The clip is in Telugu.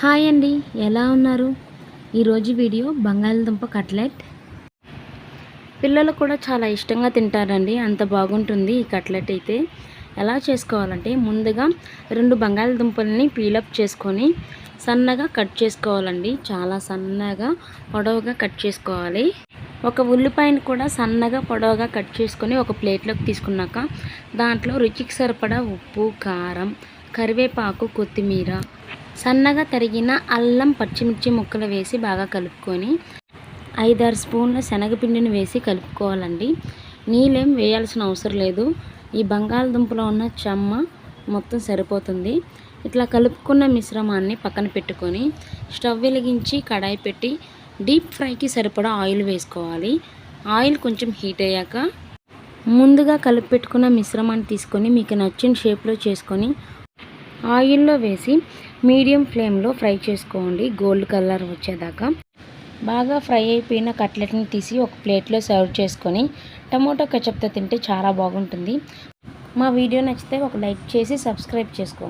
హాయ్ అండి ఎలా ఉన్నారు? ఈరోజు వీడియో బంగాళదుంప కట్లెట్. పిల్లలు కూడా చాలా ఇష్టంగా తింటారండి అంత బాగుంటుంది ఈ కట్లెట్ అయితే. ఎలా చేసుకోవాలంటే ముందుగా రెండు బంగాళదుంపల్ని పీలప్ చేసుకొని సన్నగా కట్ చేసుకోవాలండి. చాలా సన్నగా పొడవుగా కట్ చేసుకోవాలి. ఒక ఉల్లిపాయను కూడా సన్నగా పొడవుగా కట్ చేసుకొని ఒక ప్లేట్లోకి తీసుకున్నాక దాంట్లో రుచికి సరిపడా ఉప్పు కారం కరివేపాకు కొత్తిమీర సన్నగా తరిగిన అల్లం పచ్చిమిర్చి ముక్కలు వేసి బాగా కలుపుకొని ఐదారు స్పూన్ల శనగపిండిని వేసి కలుపుకోవాలండి. నీళ్ళేం వేయాల్సిన అవసరం లేదు. ఈ బంగాళదుంపలో ఉన్న చెమ్మ మొత్తం సరిపోతుంది. ఇట్లా కలుపుకున్న మిశ్రమాన్ని పక్కన పెట్టుకొని స్టవ్ వెలిగించి కడాయి పెట్టి డీప్ ఫ్రైకి సరిపడా ఆయిల్ వేసుకోవాలి. ఆయిల్ కొంచెం హీట్ అయ్యాక ముందుగా కలిపి పెట్టుకున్న మిశ్రమాన్ని తీసుకొని మీకు నచ్చిన షేప్లో చేసుకొని ఆయిల్లో వేసి మీడియం ఫ్లేమ్లో ఫ్రై చేసుకోండి. గోల్డ్ కలర్ వచ్చేదాకా. బాగా ఫ్రై అయిపోయిన కట్లెట్ని తీసి ఒక ప్లేట్లో సర్వ్ చేసుకొని టమోటో కచప్తో తింటే చాలా బాగుంటుంది. మా వీడియో నచ్చితే ఒక లైక్ చేసి సబ్స్క్రైబ్ చేసుకోండి.